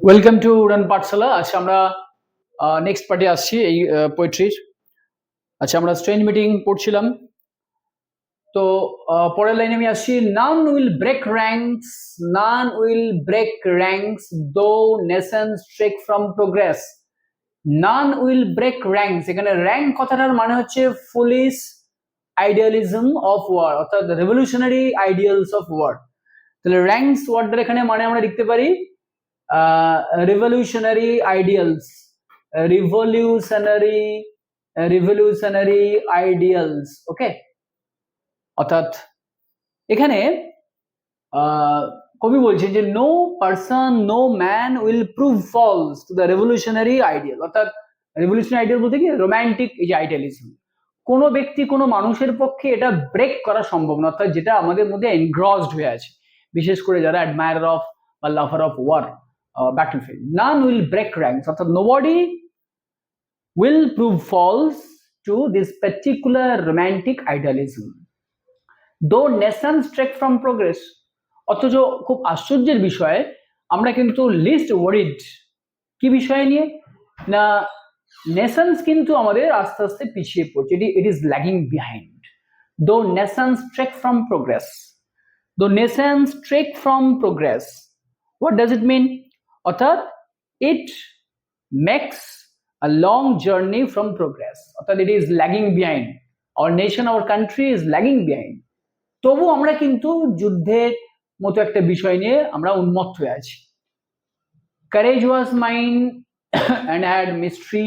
Welcome to Uraan Pathshala আচ্ছা আমরা next পার্টে আসছি এই পোয়েট্রির আচ্ছা আমরা স্ট্রেঞ্জ মিটিং পড়ছিলাম। তো পরের লাইনে আমি আসছি। None will break ranks none will break ranks though nations trek from progress none will break ranks এখানে র্যাঙ্ক কথাটার মানে হচ্ছে ফুলিশ আইডিয়ালিজম অফ ওয়ার অর্থাৎ রেভলিউশনারি আইডিয়ালস অফ ওয়ার তাহলে র্যাঙ্কস ওয়ার্ডটার এখানে মানে আমরা লিখতে পারি revolutionary ideals revolutionary revolutionary ideals okay অর্থাৎ এখানে কবি বলছেন যে no person no man will prove false to the revolutionary ideal অর্থাৎ রেভলিউশনারি আইডিয়াল বলতে কি? রোম্যান্টিক এই যে আইডিয়ালিজম কোনো ব্যক্তি, কোনো মানুষের পক্ষে এটা ব্রেক করা সম্ভব না। অর্থাৎ যেটা আমাদের মধ্যে এনগ্রসড হয়ে আছে। বিশেষ করে যারা অ্যাডমায়ার অফ বা lover of war battlefield. None will break ranks. অর্থাৎ nobody will prove false to this particular romantic idealism. Though nations trek from progress. অথচ খুব আশ্চর্যের বিষয়ে, আমরা কিন্তু লিস্ট ওয়ারিড কি বিষয় নিয়ে না নেশনস কিন্তু আমাদের আস্তে আস্তে পিছিয়ে পড়ছে এটি it is lagging behind though nations trek from progress though nations trek from progress what does it mean অর্থাৎ it makes a long journey from progress অর্থাৎ it is lagging behind our nation our country is lagging behind তবু আমরা কিন্তু যুদ্ধের মতো একটা বিষয় নিয়ে আমরা উন্মত্ত হয়ে আছি। Courage was mine and had mystery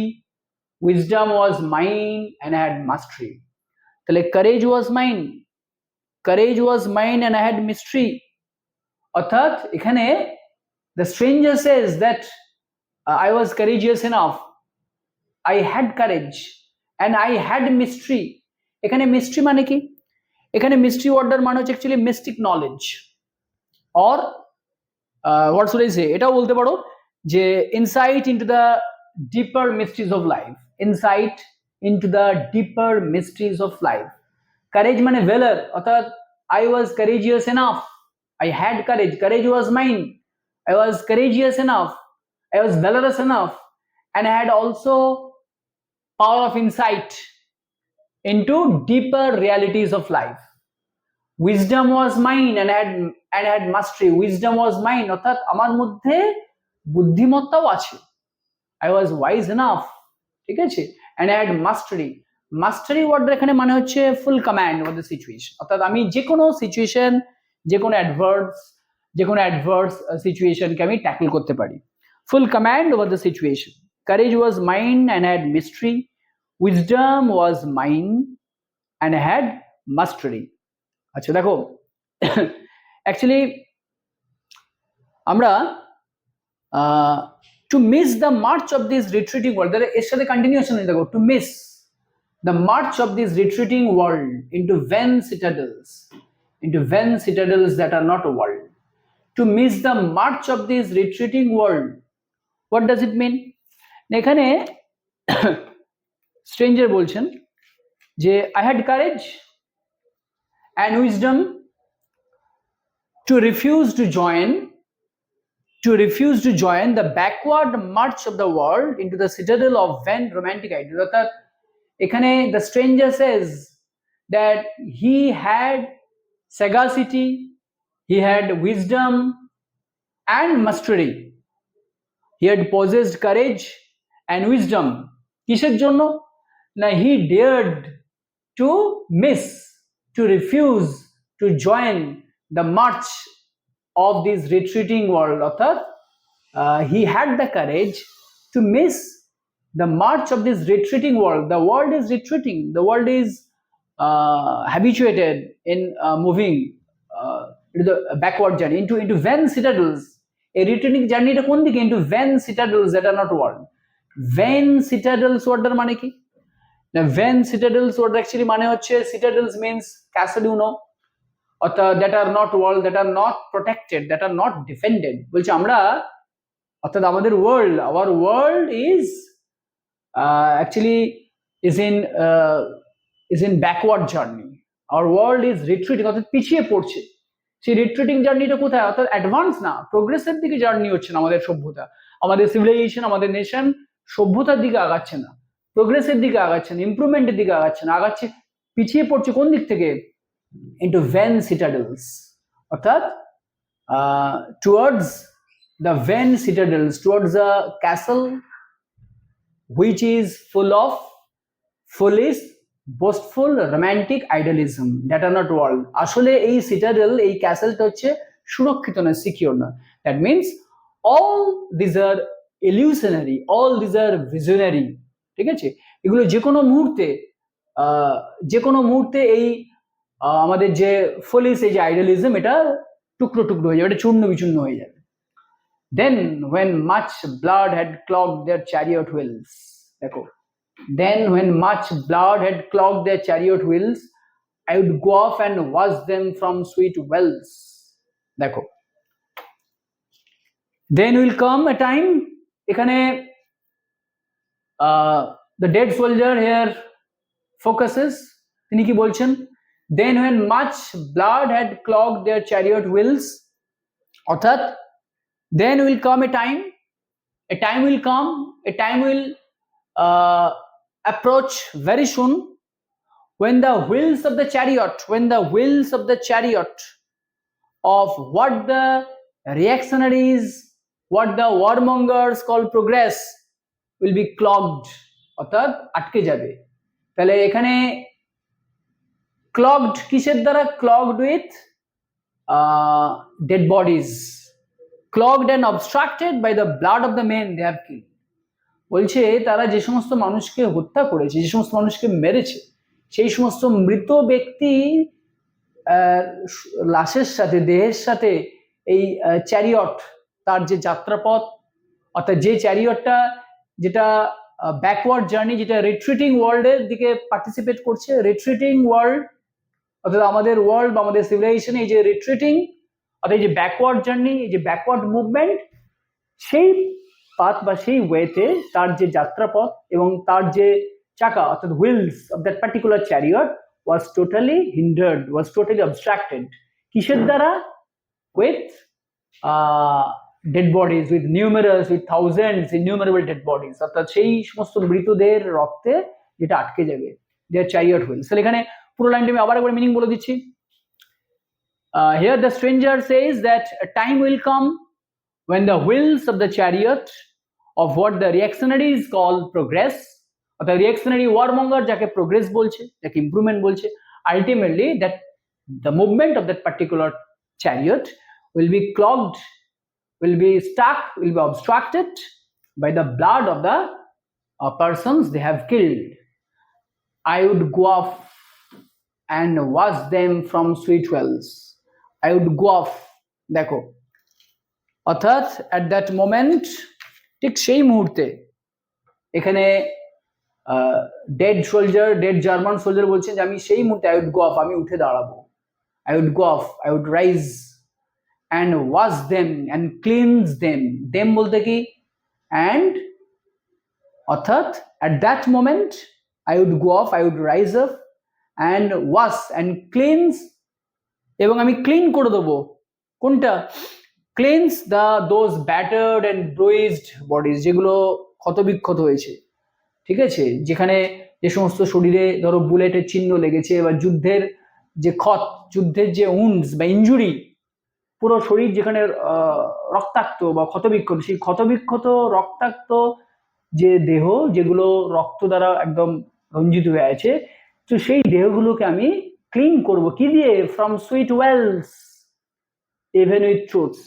wisdom was mine and had mastery তাহলে courage was mine courage was mine and had mystery অর্থাৎ এখানে The stranger says that uh, I was courageous enough. I had courage and I had mystery. এখানে mystery মানে কি এখানে mystery ওয়ার্ডার মানে হচ্ছে actually mystic knowledge or what should I say এটাও বলতে পারো যে insight into the deeper mysteries of life insight into the deeper mysteries of life courage মানে ভেলার অর্থাৎ I was courageous enough I had courage courage was mind I was courageous enough, I was valorous enough, and I had also power of insight into deeper realities of life. Wisdom was mine and I had and I had mastery. Wisdom was mine. অর্থাৎ আমার মধ্যে বুদ্ধিমত্তাও আছে I was wise enough ঠিক আছে and I had Mashrafe Mashrafe word এখানে মানে হচ্ছে full command over the situation অর্থাৎ আমি যে কোনো সিচুয়েশন যে কোনো অ্যাডভার্স যে কোনো অ্যাডভার্স সিচুয়েশনকে আমি ট্যাকল করতে পারি। Full command over the situation courage was mind and had mystery wisdom was mind and had mastery আচ্ছা দেখো অ্যাকচুয়ালি আমরা to miss the march of this retreating world এর সাথে কন্টিনিউশন দেখো to miss the march of this retreating world into vain citadels into vain citadels that are not a world. To miss the march of this retreating world. What does it mean? এখানে stranger বলছেন যে I had courage and wisdom to refuse to join to refuse to join the backward march of the world into the citadel of vain romantic ideas. অর্থাৎ এখানে the stranger says that he had sagacity, he had wisdom and mastery. He had possessed courage and wisdom. কিসের জন্য না হি dared to miss, to refuse to join the march of this retreating world. অর্থাৎ uh, he had the courage to miss the march of this retreating world. The world is retreating. The world is uh, habituated in uh, moving uh, into the backward journey, into into vain citadels. A retreating journey কোন দিকে into vain citadels that are not world. Vain citadels ওয়ার্ডটার মানে কি? না vain citadels word actually মানে হচ্ছে means castle you know অর্থাৎ that are not world that are not protected that are not defended বলছে আমরা, অর্থাৎ আমাদের world our world is actually is in is in backward journey our world is retreating অর্থাৎ পিছিয়ে পড়ছে। সেই retreating জার্নিটা কোথায়? অর্থাৎ অ্যাডভান্স না প্রোগ্রেসের দিকে জার্নি হচ্ছে না আমাদের সভ্যতা। আমাদের সিভিলাইজেশন আমাদের নেশন সভ্যতার দিকে আগাচ্ছে না। প্রোগ্রেসের দিকে আগাচ্ছে না ইমপ্রুভমেন্টের দিকে আগাচ্ছে না। আগাচ্ছে, পিছিয়ে পড়ছে কোন দিক থেকে? ইন্টু ভ্যান সিটাডেলস অর্থাৎ towards the vain citadels towards the castle which is full of foolish boastful romantic idealism that are not world আসলে এই সিটাডেল এই ক্যাসেলটা হচ্ছে সুরক্ষিত না সিকিউর না that means all these are illusionary all these are visionary ঠিক আছে? এগুলো যে কোনো মুহূর্তে যে কোনো মুহূর্তে এই আমাদের যে ফলিস এই যে আইডালিজম এটা টুকরো টুকরো হয়ে যাবে, এটা চূর্ণ বিচূর্ণ হয়ে যাবে। Then when much blood had clog their chariot wheels দেখো Then, when much blood had clogged their chariot wheels, I would go off and wash them from sweet wells. দেখো then will come a time এখানে uh, the dead soldier here focuses তিনি কি বলছেন then when much blood had clogged their chariot wheels অর্থাৎ then will come a time a time will come a time will uh, approach very soon when the wheels of the chariot when the wheels of the chariot of what the reactionaries what the warmongers call progress will be clogged অর্থাৎ আটকে যাবে তাহলে এখানে clogged কিসের দ্বারা clogged with uh, dead bodies clogged and obstructed by the blood of the men they have killed বলছে তারা যে সমস্ত মানুষকে হত্যা করেছে, যে সমস্ত মানুষকে মেরেছে, সেই সমস্ত মৃত ব্যক্তি লাশের সাথে, দেহের সাথে এই চ্যারিয়ট তার যে যাত্রাপথ, অর্থাৎ যে চ্যারিয়টটা যেটা ব্যাকওয়ার্ড জার্নি যেটা রিট্রিটিং ওয়ার্ল্ডের দিকে পার্টিসিপেট করছে রিট্রিটিং ওয়ার্ল্ড অর্থাৎ আমাদের ওয়ার্ল্ড বা আমাদের সিভিলাইজেশন এই যে রিট্রিটিং অর্থাৎ এই যে ব্যাকওয়ার্ড জার্নি এই যে ব্যাকওয়ার্ড মুভমেন্ট সেই পাথ বা সেই ওয়েতে তার যে যাত্রাপথ এবং তার যে চাকা, অর্থাৎ wheels of that particular chariot was totally hindered was totally obstructed কিসের দ্বারা? With dead bodies with numerous with thousands innumerable dead bodies অর্থাৎ সেই সমস্ত মৃতদের রক্তে যেটা আটকে যাবে দেয়ার চ্যারিয়ট হুইলস তাহলে এখানে পুরো লাইনটা আমি আবার একবার মিনিং বলে দিচ্ছি। Here the stranger says that time will come when the wheels of the chariot of what the reactionaries call progress অর্থাৎ reactionary warmonger যাকে progress বলছে যাকে improvement বলছে ultimately that the movement of that particular chariot will be clogged will be stuck will be obstructed by the blood of the uh, persons they have killed i would go off and wash them from sweet wells i would go off দেখো অর্থাৎ at that moment ঠিক সেই মুহূর্তে এখানে dead soldier dead German soldier বলছেন যে আমি সেই মুহূর্তে আই উড গো অফ আমি উঠে দাঁড়াবো। I would go off I would rise and wash them and cleanse them them বলতে কি? অ্যান্ড অর্থাৎ at that moment I would go off I would rise off and wash and cleanse এবং আমি clean করে দেবো। কোনটা? Cleanse the those battered and bruised bodies যেগুলো ক্ষতবিক্ষত হয়েছে, ঠিক আছে? যেখানে যে সমস্ত শরীরে ধরো বুলেটের চিহ্ন লেগেছে বা যুদ্ধের যে ক্ষত, যুদ্ধের যে উন্ডস বা ইঞ্জুরি পুরো শরীর যেখানে রক্তাক্ত বা ক্ষতবিক্ষত, সেই ক্ষতবিক্ষত, রক্তাক্ত যে দেহ যেগুলো রক্ত দ্বারা একদম রঞ্জিত হয়ে আছে, তো সেই দেহগুলোকে আমি ক্লিন করব। কি দিয়ে? From sweet wells even with truths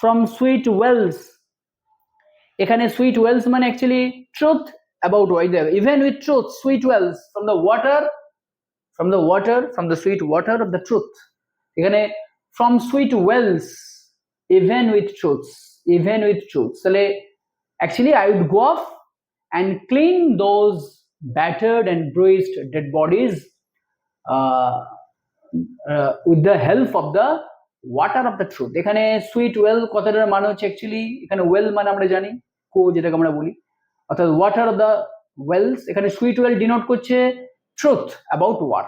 from sweet Wales এখানে সুইট ওয়েলস মানে actually truth about weather even with truth sweet wells from the water from the water from the sweet water of the truth এখানে from sweet wells even with truths even with truth তাহলে actually I would go off and clean those battered and bruised dead bodies uh, uh, with the help of the water of the truth এখানে sweet well কথাটার মানে হচ্ছে actually এখানে well মানে আমরা জানি, কো যেটাকে আমরা বলি। অর্থাৎ ওয়াটার অফ দ্য ওয়েলস এখানে সুইট ওয়েল ডিনোট করছে truth about war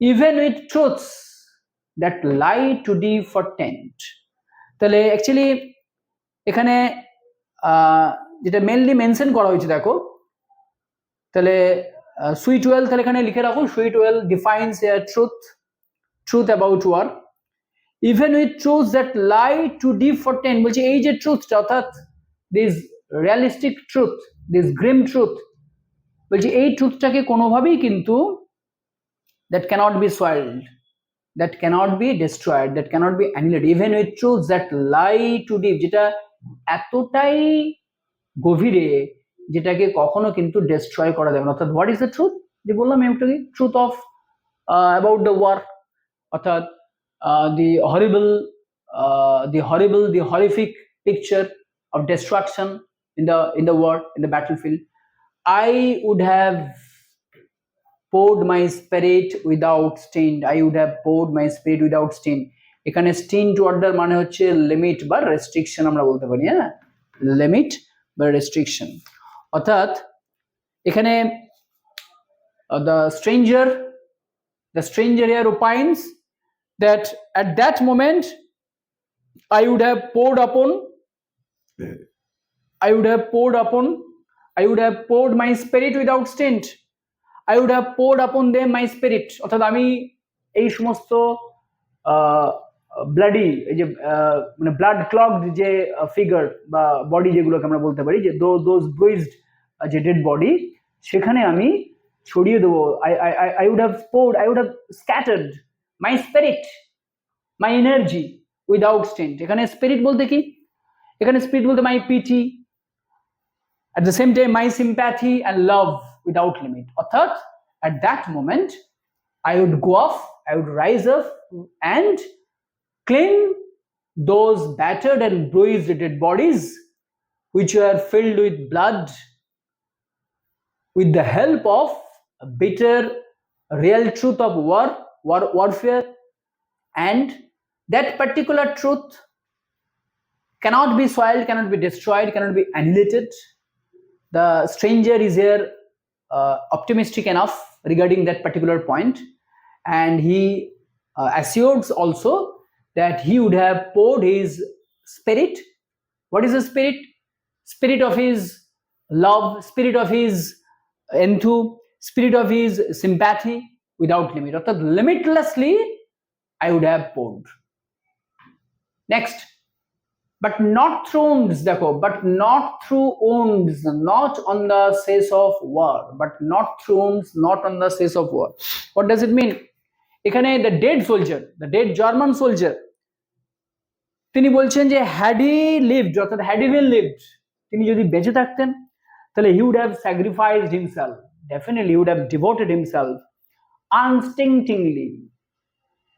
even with truths that lie too deep for taint তাহলে অ্যাকচুয়ালি এখানে যেটা মেনলি মেনশন করা হয়েছে, দেখো। তাহলে সুইট ওয়েল তাহলে এখানে লিখে রাখো sweet well defines air truth truth about war even with truth that lie too deep for taint বলছে, এই যে ট্রুথটা অর্থাৎ this realistic truth this grim truth বলছি, এই ট্রুথটাকে কোনোভাবেই কিন্তু that cannot be soiled that cannot be destroyed that cannot be annulled even with truth that lie too deep যেটা এতটাই গভীরে, যেটাকে কখনো কিন্তু ডিস্ট্রয় করা যাবে না। অর্থাৎ হোয়াট ইজ দ্য ট্রুথ যে বললাম একটু truth of about the war অর্থাৎ the horrible the horrible the horrific picture of destruction in the in the war in the battlefield i would have poured my spirit without stain i would have poured my spirit without stain এখানে stint টু অর্ডার মানে হচ্ছে limit বা restriction আমরা বলতে পারি হ্যাঁ লিমিট বা রেস্ট্রিকশন অর্থাৎ এখানে the stranger the stranger here opines that at that moment I would have poured upon I would have poured upon, I would have poured my spirit without stint. I would have poured upon them my spirit. অর্থাৎ আমি এই সমস্ত bloody এই যে মানে blood clog যে figure বা body যেগুলোকে আমরা বলতে পারি যে দো দোজ ব্রুইজড যে ডেড বডি সেখানে আমি ছড়িয়ে দেবো I I I would have poured I would have scattered my spirit my energy without stint এখানে স্পিরিট বলতে কি এখানে স্পিরিট বলতে my pity at the same time my sympathy and love without limit অর্থাৎ at that moment i would go off i would rise up and claim those battered and bruised dead bodies which were filled with blood with the help of a bitter real truth of war, war warfare and that particular truth cannot be soiled, cannot be destroyed, cannot be annihilated. The stranger is here uh, optimistic enough regarding that particular point, and he uh, assures also that he would have poured his spirit. What is the spirit? Spirit of his love, spirit of his enthu, spirit of his sympathy without limit. অর্থাৎ limitlessly, I would have poured. Next. but not through wounds দেখো but not through wounds not on the cess of war but not through wounds not on the cess of war what does it mean এখানে the dead soldier the dead german soldier তিনি বলছেন যে had he lived অর্থাৎ had he been lived তিনি যদি বেঁচে থাকতেন তাহলে he would have sacrificed himself definitely he would have devoted Unstintingly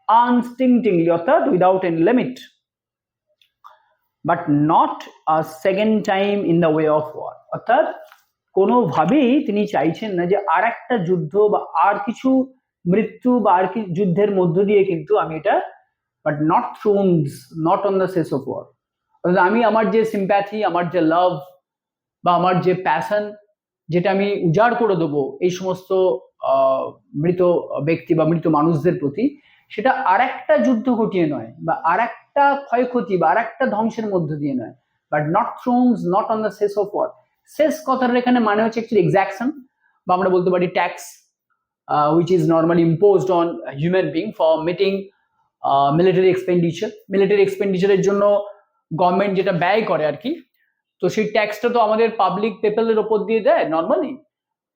unstintingly অর্থাৎ without any limit. But not a second time in the way of war অর্থাৎ কোনোভাবেই তিনি চাইছেন না যে আর একটা যুদ্ধ বা আর কিছু মৃত্যু বা আর কি যুদ্ধের মধ্য দিয়ে কিন্তু আমি এটা but not through wounds not on the cess of war আমি আমার যে সিম্প্যাথি আমার যে লাভ বা আমার যে প্যাশন যেটা আমি উজাড় করে দেবো এই সমস্ত মৃত ব্যক্তি বা মৃত মানুষদের প্রতি, সেটা আর একটা যুদ্ধ ঘটিয়ে নয় বা আর একটা ক্ষয়ক্ষতি বা আর একটা ধ্বংসের মধ্য দিয়ে নয়। But not through wounds not on the cess of war শেষ কথাটার এখানে মানে হচ্ছে অ্যাকচুয়ালি এক্সাকশন বা আমরা বলতে পারি tax which is normally imposed on human being for meeting military expenditure military এক্সপেন্ডিচারের জন্য গভর্নমেন্ট যেটা ব্যয় করে আর কি তো সেই ট্যাক্সটা তো আমাদের পাবলিক পিপলের ওপর দিয়ে দেয় নর্মালি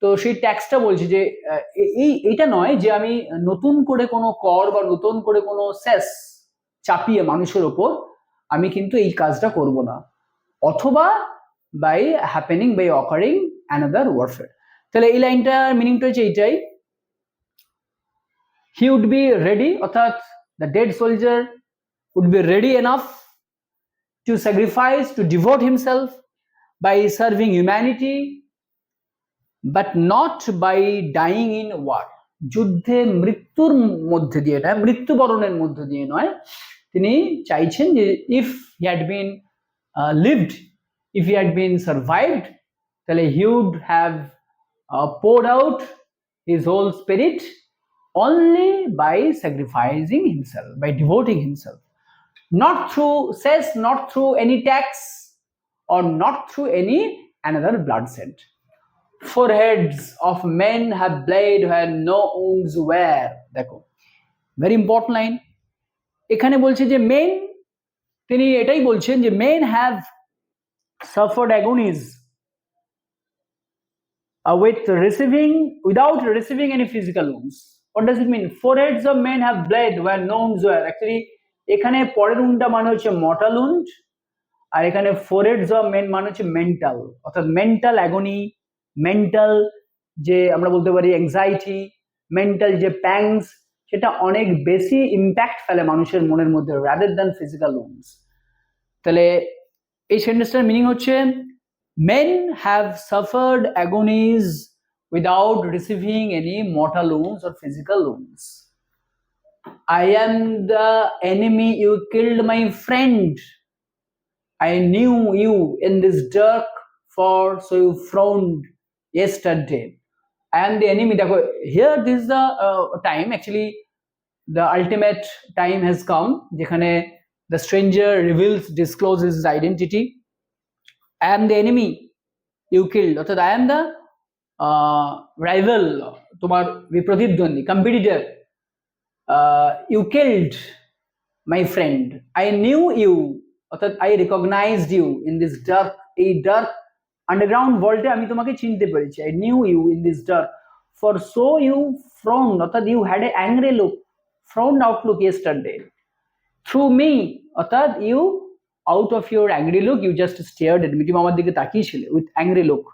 তো সেই ট্যাক্সটা বলছি যে এই এটা নয় যে আমি নতুন করে কোনো কর বা নতুন করে কোনো সেস চাপিয়ে মানুষের ওপর আমি কিন্তু এই কাজটা করব না। অথবা by happening by occurring another warfare তাহলে এই লাইনটার মিনিংটা হচ্ছে এইটাই। হি উড বি রেডি অর্থাৎ the dead soldier would be ready enough To sacrifice to devote himself by serving humanity but not by dying in war যুদ্ধে মৃত্যুর মধ্যে দিয়ে নয় মৃত্যুবরণের মধ্য দিয়ে নয় তিনি চাইছেন যে if he had been lived if he had been survived তাহলে he would have poured out his whole spirit only by sacrificing himself, by devoting himself. Not through cess, not through any tax, or not through any another bloodshed. Foreheads of men have bled where no wounds were. দেখো very important line এখানে বলছে যে men তিনি এটাই বলছেন যে men have suffered agonies uh, with receiving without receiving any physical wounds. What does it mean? Foreheads of men have bled where no wounds were. Actually, এখানে পরের উন্ডা মানে হচ্ছে মর্টাল উন্ড আর এখানে ফোরেডস অফ মেন মানে হচ্ছে mental অর্থাৎ mental অ্যাগনি mental যে আমরা বলতে পারি অ্যাংজাইটি মেন্টাল যে প্যাংস সেটা অনেক বেশি ইম্প্যাক্ট ফেলে মানুষের মনের মধ্যে রাদার দ্যান ফিজিক্যাল উন্ডস তাহলে এই সেন্টেন্সটার মিনিং হচ্ছে men have suffered agonies without receiving any mortal wounds or physical wounds. I am the enemy, you killed my friend. I knew you in this dark, for so you frowned yesterday. I am the enemy. দেখো, Here, this is the uh, time, actually, the ultimate time has come. যেখানে the stranger reveals, discloses his identity. I am the enemy you killed অর্থাৎ I am the uh, rival তোমার বিপ্রতিদ্বন্দ্বী competitor Uh, you killed my friend I knew you অর্থাৎ I recognized you in this dark এই dark underground world আমি তোমাকে চিনতে পেরেছি I knew you in this dark for so you frowned অর্থাৎ you had a angry look frowned outlook yesterday through me অর্থাৎ of your angry look you just stared at me তুমি আমার দিকে তাকিয়েছিলে with angry look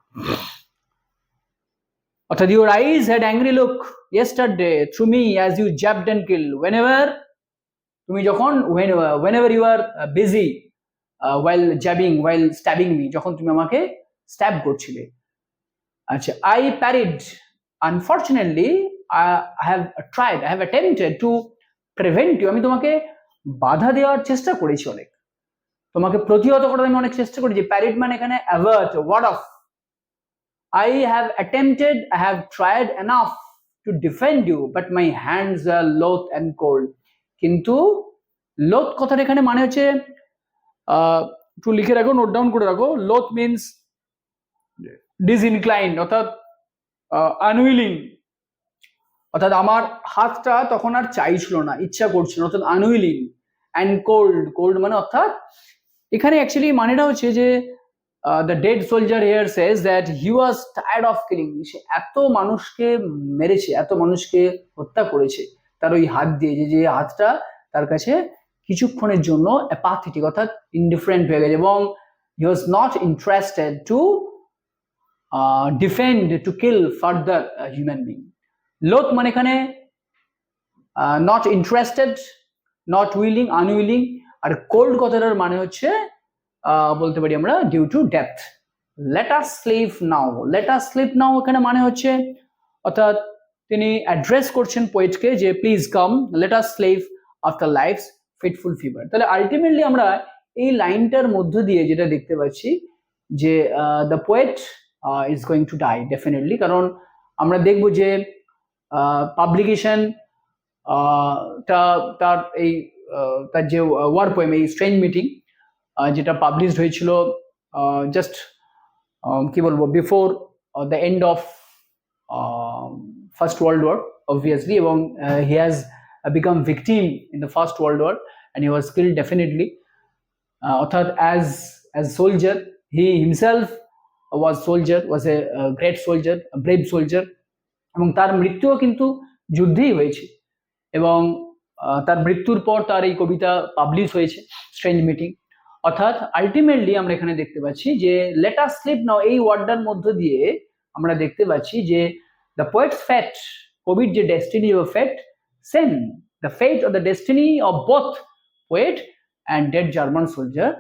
অর্থাৎ your eyes had angry look yesterday through me as you jabbed and killed whenever তুমি যখন when whenever you are uh, busy uh, while jabbing while stabbing যখন তুমি আমাকে stab করছিলে আচ্ছা parried unfortunately I, I have tried I have attempted to prevent you আমি তোমাকে বাধা দেওয়ার চেষ্টা করেছি অনেক তোমাকে প্রতিহত করার আমি অনেক চেষ্টা করেছি প্যারিড মানে এখানে avert ward off I have attempted I have tried enough to defend you but my hands are loath and cold কিন্তু লোথ কথাটা এখানে মানে হচ্ছে একটু লিখে রাখো নোট ডাউন করে রাখো। লোথ মিনস ডিসইনক্লাইন অর্থাৎ আনউইলিং অর্থাৎ আমার হাতটা তখন আর চাইছিল না, ইচ্ছা করছিল অর্থাৎ আনউইলিং অ্যান্ড কোল্ড কোল্ড মানে অর্থাৎ, এখানে অ্যাকচুয়ালি মানেটা হচ্ছে যে the dead soldier here says that he was tired of killing সে এত মানুষকে মেরেছে, এত মানুষকে হত্যা করেছে। তার ওই হাত দিয়ে, যে যে হাতটা তার কাছে কিছুক্ষণের জন্য অ্যাপাথেটিক অর্থাৎ ইনডিফারেন্ট হয়ে গেছে এবং he was not interested to defend to kill further human being লোক মানে এখানে not interested not willing unwilling R cold কথাটার মানে হচ্ছে বলতে পারি আমরা due to death let us sleep now let us sleep now এখানে মানে হচ্ছে, অর্থাৎ তিনি অ্যাড্রেস করছেন পোয়েটকে যে please come let let us sleep after life fitful fever তাহলে আলটিমেটলি আমরা এই লাইনটার মধ্য দিয়ে যেটা দেখতে পাচ্ছি, যে the poet is going to die definitely কারণ আমরা দেখব যে পাবলিকেশন তার এই তার যে ওয়ার পোয়েম এই স্ট্রেঞ্জ মিটিং যেটা পাবলিশড হয়েছিল জাস্ট কি বলব before the end of first world war obviously এবং he has become victim in the first world war and he was skill definitely অর্থাৎ as as soldier he himself was soldier was a great soldier brave soldier এবং তার মৃত্যুও কিন্তু যুদ্ধেই হয়েছে। এবং তার মৃত্যুর পর তার এই কবিতা পাবলিশ হয়েছে স্ট্রেঞ্জ মিটিং অর্থাৎ আলটিমেটলি আমরা এখানে দেখতে পাচ্ছি যে লেটার স্লিপ নাও এই ওয়ার্ডটার মধ্য দিয়ে আমরা দেখতে পাচ্ছি যে দ্য পোয়েটস ফ্যাট কবির যে destiny O fate same the fate of the destiny of both poet and dead German soldier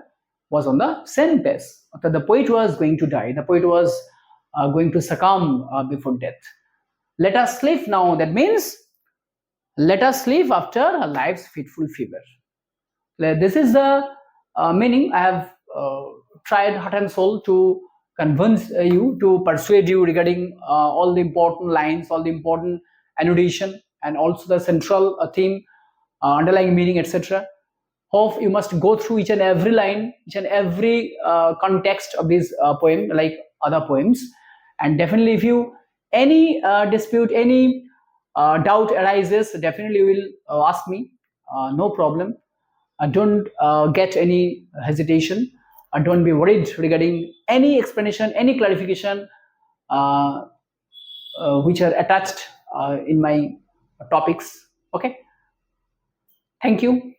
was on the same pace. অর্থাৎ the poet was going to die. The poet was uh, going to succumb uh, before death. Let us sleep now. That means let us sleep after a life's fitful fever. Like, This is the uh, meaning. I have uh, tried heart and soul to convince uh, you, to persuade you regarding uh, all the important lines, all the important annotation, and also the central uh, theme, uh, underlying meaning, etc. Hope you must go through each and every line, each and every uh, context of this uh, poem, like other poems. And definitely, if you any uh, dispute, any uh, doubt arises, definitely you will uh, ask me. Uh, no problem. Uh, don't uh, get any hesitation. Uh, don't be worried regarding any explanation, any clarification which are attached in my topics. Okay. Thank you.